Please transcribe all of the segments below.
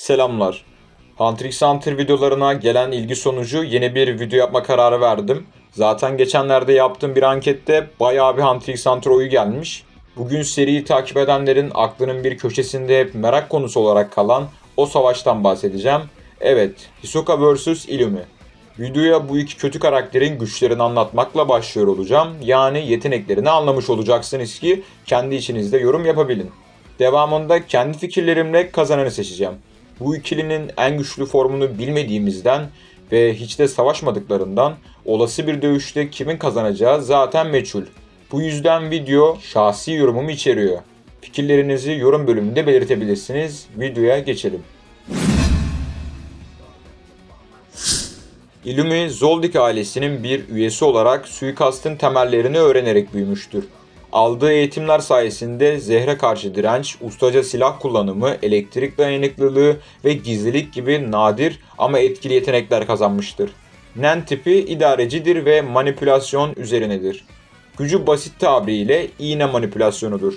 Selamlar. Hunter x Hunter videolarına gelen ilgi sonucu yeni bir video yapma kararı verdim. Zaten geçenlerde yaptığım bir ankette bayağı bir Hunter x Hunter oyu gelmiş. Bugün seriyi takip edenlerin aklının bir köşesinde hep merak konusu olarak kalan o savaştan bahsedeceğim. Evet, Hisoka vs Illumi. Videoya bu iki kötü karakterin güçlerini anlatmakla başlıyor olacağım. Yani yeteneklerini anlamış olacaksınız ki kendi içinizde yorum yapabilin. Devamında kendi fikirlerimle kazananı seçeceğim. Bu ikilinin en güçlü formunu bilmediğimizden ve hiç de savaşmadıklarından olası bir dövüşte kimin kazanacağı zaten meçhul. Bu yüzden video şahsi yorumumu içeriyor. Fikirlerinizi yorum bölümünde belirtebilirsiniz. Videoya geçelim. Illumi Zoldyck ailesinin bir üyesi olarak suikastın temellerini öğrenerek büyümüştür. Aldığı eğitimler sayesinde zehre karşı direnç, ustaca silah kullanımı, elektrik dayanıklılığı ve gizlilik gibi nadir ama etkili yetenekler kazanmıştır. Nen tipi idarecidir ve manipülasyon üzerinedir. Gücü basit tabiriyle iğne manipülasyonudur.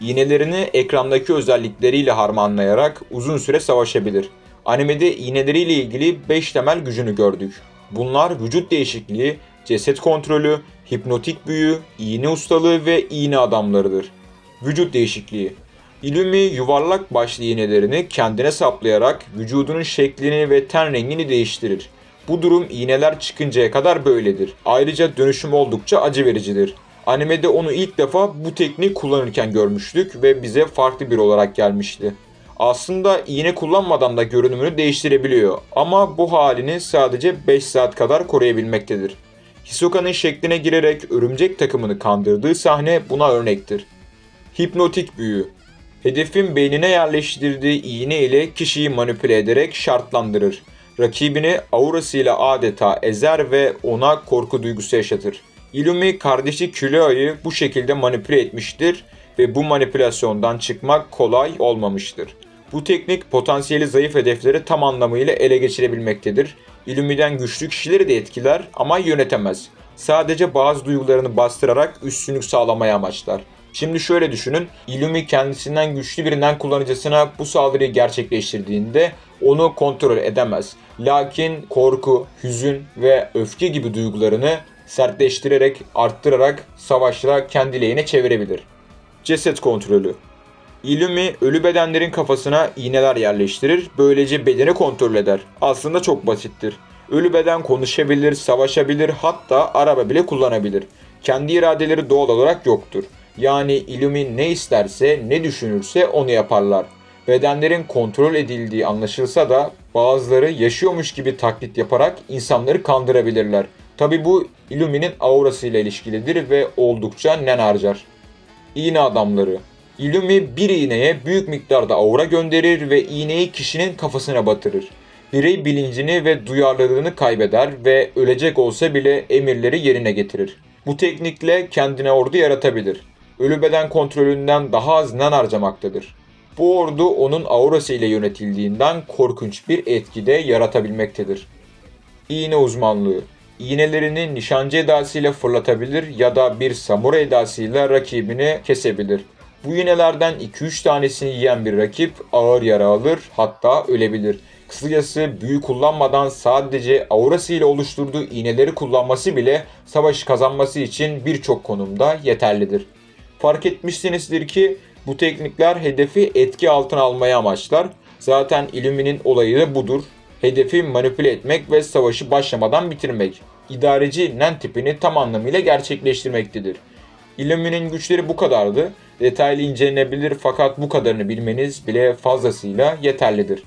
İğnelerini ekrandaki özellikleriyle harmanlayarak uzun süre savaşabilir. Animede iğneleriyle ilgili 5 temel gücünü gördük. Bunlar vücut değişikliği, ceset kontrolü, hipnotik büyü, iğne ustalığı ve iğne adamlarıdır. Vücut değişikliği Illumi yuvarlak başlı iğnelerini kendine saplayarak vücudunun şeklini ve ten rengini değiştirir. Bu durum iğneler çıkıncaya kadar böyledir. Ayrıca dönüşüm oldukça acı vericidir. Animede onu ilk defa bu tekniği kullanırken görmüştük ve bize farklı bir olarak gelmişti. Aslında iğne kullanmadan da görünümünü değiştirebiliyor ama bu halini sadece 5 saat kadar koruyabilmektedir. Hisoka'nın şekline girerek örümcek takımını kandırdığı sahne buna örnektir. Hipnotik büyü Hedefin beynine yerleştirdiği iğne ile kişiyi manipüle ederek şartlandırır. Rakibini aurasıyla adeta ezer ve ona korku duygusu yaşatır. Illumi kardeşi Kuleo'yu bu şekilde manipüle etmiştir ve bu manipülasyondan çıkmak kolay olmamıştır. Bu teknik potansiyeli zayıf hedefleri tam anlamıyla ele geçirebilmektedir. Illumi'den güçlü kişileri de etkiler ama yönetemez. Sadece bazı duygularını bastırarak üstünlük sağlamaya amaçlar. Şimdi şöyle düşünün, Illumi kendisinden güçlü birinden kullanıcısına bu saldırıyı gerçekleştirdiğinde onu kontrol edemez. Lakin korku, hüzün ve öfke gibi duygularını sertleştirerek, arttırarak savaşla kendi lehine çevirebilir. Ceset kontrolü Illumi ölü bedenlerin kafasına iğneler yerleştirir, böylece bedeni kontrol eder. Aslında çok basittir. Ölü beden konuşabilir, savaşabilir, hatta araba bile kullanabilir. Kendi iradeleri doğal olarak yoktur. Yani Illumi ne isterse, ne düşünürse onu yaparlar. Bedenlerin kontrol edildiği anlaşılsa da bazıları yaşıyormuş gibi taklit yaparak insanları kandırabilirler. Tabi bu Illumi'nin aurasıyla ilişkilidir ve oldukça nen harcar. İğne adamları Illumi bir iğneye büyük miktarda aura gönderir ve iğneyi kişinin kafasına batırır. Birey bilincini ve duyarlılığını kaybeder ve ölecek olsa bile emirleri yerine getirir. Bu teknikle kendine ordu yaratabilir. Ölü beden kontrolünden daha az nan harcamaktadır. Bu ordu onun aurası ile yönetildiğinden korkunç bir etki de yaratabilmektedir. İğne uzmanlığı İğnelerini nişancı edasıyla fırlatabilir ya da bir samuray edasıyla rakibini kesebilir. Bu iğnelerden 2-3 tanesini yiyen bir rakip ağır yara alır hatta ölebilir. Kısacası büyü kullanmadan sadece aurası ile oluşturduğu iğneleri kullanması bile savaşı kazanması için birçok konumda yeterlidir. Fark etmişsinizdir ki bu teknikler hedefi etki altına almaya amaçlar. Zaten Illumi'nin olayı da budur. Hedefi manipüle etmek ve savaşı başlamadan bitirmek. İdareci Nen tipini tam anlamıyla gerçekleştirmektedir. Illumi'nin güçleri bu kadardı. Detaylı incelenebilir fakat bu kadarını bilmeniz bile fazlasıyla yeterlidir.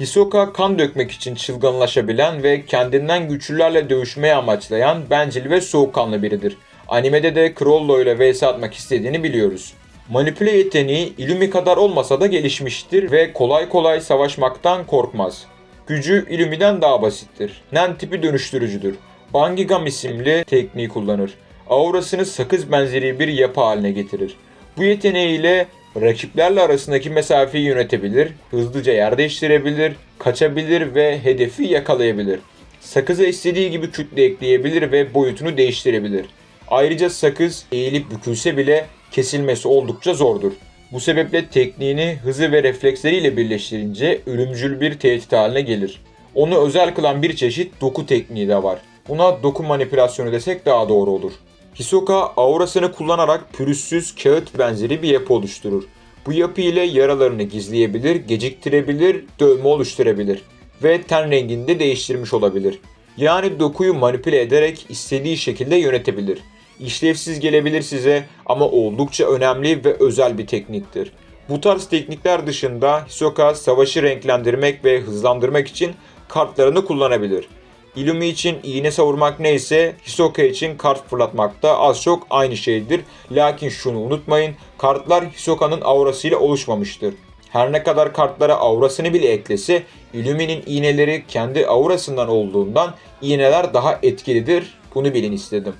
Hisoka kan dökmek için çılgınlaşabilen ve kendinden güçlülerle dövüşmeye amaçlayan bencil ve soğukkanlı biridir. Animede de Crollo ile vs atmak istediğini biliyoruz. Manipüle yeteneği Illumi kadar olmasa da gelişmiştir ve kolay kolay savaşmaktan korkmaz. Gücü Illumi'den daha basittir. Nen tipi dönüştürücüdür. Bangigam isimli tekniği kullanır. Aurasını sakız benzeri bir yapı haline getirir. Bu yeteneğiyle rakiplerle arasındaki mesafeyi yönetebilir, hızlıca yer değiştirebilir, kaçabilir ve hedefi yakalayabilir. Sakıza istediği gibi kütle ekleyebilir ve boyutunu değiştirebilir. Ayrıca sakız eğilip bükülse bile kesilmesi oldukça zordur. Bu sebeple tekniğini hızı ve refleksleriyle birleştirince ölümcül bir tehdit haline gelir. Onu özel kılan bir çeşit doku tekniği de var. Buna doku manipülasyonu desek daha doğru olur. Hisoka aurasını kullanarak pürüzsüz kağıt benzeri bir yapı oluşturur. Bu yapı ile yaralarını gizleyebilir, geciktirebilir, dövme oluşturabilir ve ten rengini de değiştirmiş olabilir. Yani dokuyu manipüle ederek istediği şekilde yönetebilir. İşlevsiz gelebilir size ama oldukça önemli ve özel bir tekniktir. Bu tarz teknikler dışında Hisoka savaşı renklendirmek ve hızlandırmak için kartlarını kullanabilir. Illumi için iğne savurmak neyse Hisoka için kart fırlatmak da az çok aynı şeydir. Lakin şunu unutmayın kartlar Hisoka'nın aurasıyla oluşmamıştır. Her ne kadar kartlara aurasını bile eklese Illumi'nin iğneleri kendi aurasından olduğundan iğneler daha etkilidir. Bunu bilin istedim.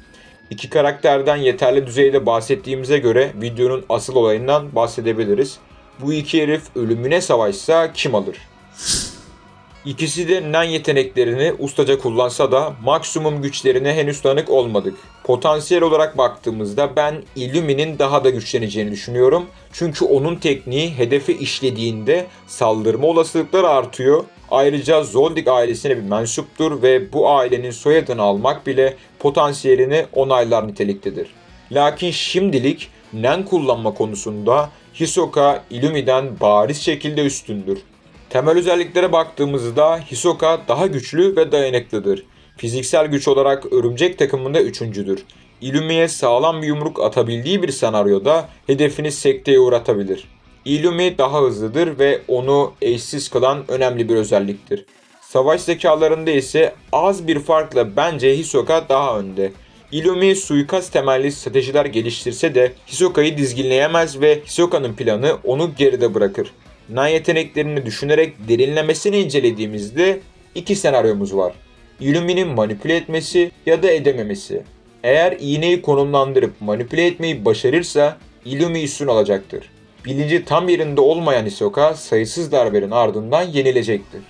İki karakterden yeterli düzeyde bahsettiğimize göre videonun asıl olayından bahsedebiliriz. Bu iki herif ölümüne savaşsa kim alır? İkisi de nen yeteneklerini ustaca kullansa da maksimum güçlerine henüz tanık olmadık. Potansiyel olarak baktığımızda ben Illumi'nin daha da güçleneceğini düşünüyorum. Çünkü onun tekniği hedefe işlediğinde saldırma olasılıkları artıyor. Ayrıca Zoldyck ailesine bir mensuptur ve bu ailenin soyadını almak bile potansiyelini onaylar niteliktedir. Lakin şimdilik Nen kullanma konusunda Hisoka Illumi'den bariz şekilde üstündür. Temel özelliklere baktığımızda Hisoka daha güçlü ve dayanıklıdır. Fiziksel güç olarak örümcek takımında üçüncüdür. Illumi'ye sağlam bir yumruk atabildiği bir senaryoda hedefini sekteye uğratabilir. Illumi daha hızlıdır ve onu eşsiz kılan önemli bir özelliktir. Savaş zekalarında ise az bir farkla bence Hisoka daha önde. Illumi suikast temelli stratejiler geliştirse de Hisoka'yı dizginleyemez ve Hisoka'nın planı onu geride bırakır. Nan yeteneklerini düşünerek derinlemesine incelediğimizde iki senaryomuz var. Illumi'nin manipüle etmesi ya da edememesi. Eğer iğneyi konumlandırıp manipüle etmeyi başarırsa Illumi üstün alacaktır. Bilinci tam yerinde olmayan Hisoka sayısız darbenin ardından yenilecektir.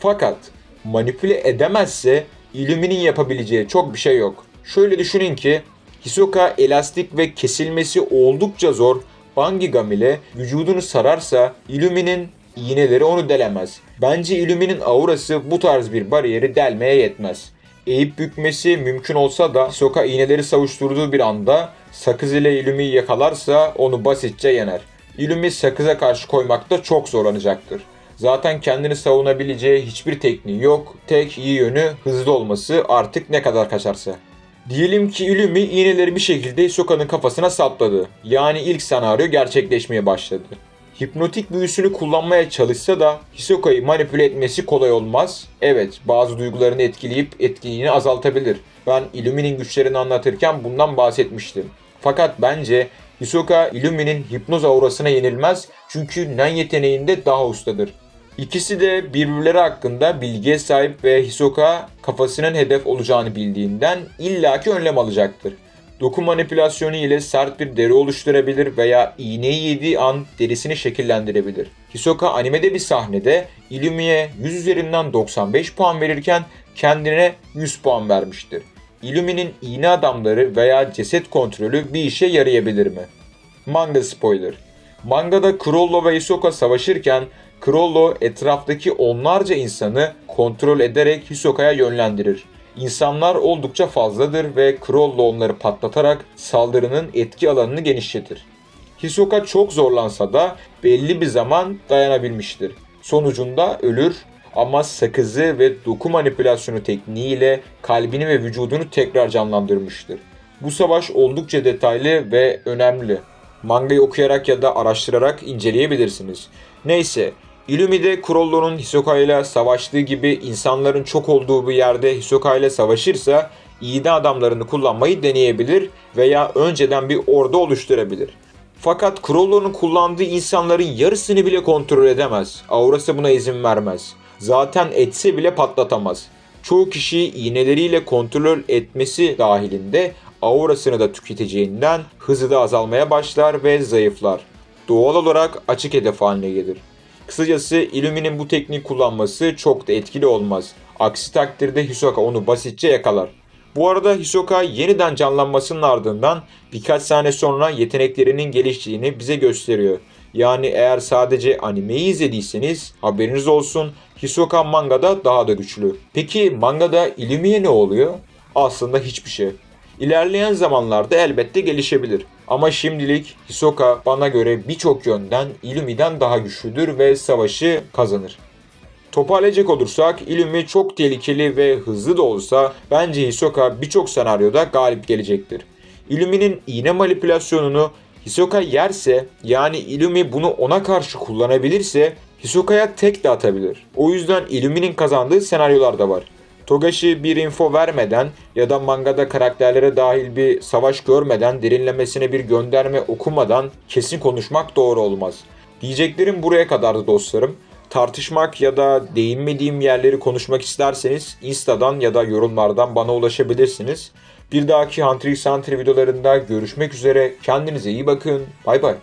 Fakat manipüle edemezse Illumi'nin yapabileceği çok bir şey yok. Şöyle düşünün ki Hisoka elastik ve kesilmesi oldukça zor Bangigam ile vücudunu sararsa Illumi'nin iğneleri onu delemez. Bence Illumi'nin aurası bu tarz bir bariyeri delmeye yetmez. Eğip bükmesi mümkün olsa da Hisoka iğneleri savuşturduğu bir anda sakız ile Illumi'yi yakalarsa onu basitçe yener. Illumi sakıza karşı koymakta çok zorlanacaktır. Zaten kendini savunabileceği hiçbir tekniği yok. Tek iyi yönü hızlı olması artık ne kadar kaçarsa. Diyelim ki Illumi iğneleri bir şekilde Hisoka'nın kafasına sapladı. Yani ilk senaryo gerçekleşmeye başladı. Hipnotik büyüsünü kullanmaya çalışsa da Hisoka'yı manipüle etmesi kolay olmaz. Evet, bazı duygularını etkileyip etkinliğini azaltabilir. Ben Illumi'nin güçlerini anlatırken bundan bahsetmiştim. Fakat bence Hisoka Illumi'nin hipnoz aurasına yenilmez çünkü Nen yeteneğinde daha ustadır. İkisi de birbirleri hakkında bilgiye sahip ve Hisoka kafasının hedef olacağını bildiğinden illaki önlem alacaktır. Doku manipülasyonu ile sert bir deri oluşturabilir veya iğneyi yediği an derisini şekillendirebilir. Hisoka animede bir sahnede Illumi'ye 100 üzerinden 95 puan verirken kendine 100 puan vermiştir. Illumi'nin iğne adamları veya ceset kontrolü bir işe yarayabilir mi? Manga spoiler. Mangada Krollo ve Hisoka savaşırken Krollo etraftaki onlarca insanı kontrol ederek Hisoka'ya yönlendirir. İnsanlar oldukça fazladır ve Krollo onları patlatarak saldırının etki alanını genişletir. Hisoka çok zorlansa da belli bir zaman dayanabilmiştir. Sonucunda ölür ama sakızı ve doku manipülasyonu tekniğiyle kalbini ve vücudunu tekrar canlandırmıştır. Bu savaş oldukça detaylı ve önemli. Mangayı okuyarak ya da araştırarak inceleyebilirsiniz. Neyse, Illumi'de Krollo'nun Hisoka ile savaştığı gibi insanların çok olduğu bir yerde Hisoka ile savaşırsa iğne adamlarını kullanmayı deneyebilir veya önceden bir ordu oluşturabilir. Fakat Krollo'nun kullandığı insanların yarısını bile kontrol edemez. Aurası buna izin vermez. Zaten etse bile patlatamaz. Çoğu kişi iğneleriyle kontrol etmesi dahilinde aurasını da tüketeceğinden hızı da azalmaya başlar ve zayıflar. Doğal olarak açık hedef haline gelir. Kısacası Illumi'nin bu tekniği kullanması çok da etkili olmaz. Aksi takdirde Hisoka onu basitçe yakalar. Bu arada Hisoka yeniden canlanmasının ardından birkaç saniye sonra yeteneklerinin geliştiğini bize gösteriyor. Yani eğer sadece animeyi izlediyseniz haberiniz olsun Hisoka mangada daha da güçlü. Peki mangada Illumi'ye ne oluyor? Aslında hiçbir şey. İlerleyen zamanlarda elbette gelişebilir. Ama şimdilik Hisoka bana göre birçok yönden Illumi'den daha güçlüdür ve savaşı kazanır. Toparlayacak olursak Illumi çok tehlikeli ve hızlı da olsa bence Hisoka birçok senaryoda galip gelecektir. Illumi'nin iğne manipülasyonunu Hisoka yerse yani Illumi bunu ona karşı kullanabilirse Hisoka'ya tek de atabilir. O yüzden Illumi'nin kazandığı senaryolar da var. Togashi bir info vermeden ya da mangada karakterlere dahil bir savaş görmeden derinlemesine bir gönderme okumadan kesin konuşmak doğru olmaz. Diyeceklerim buraya kadardı dostlarım. Tartışmak ya da değinmediğim yerleri konuşmak isterseniz Insta'dan ya da yorumlardan bana ulaşabilirsiniz. Bir dahaki Hunter x Hunter videolarında görüşmek üzere. Kendinize iyi bakın. Bay bay.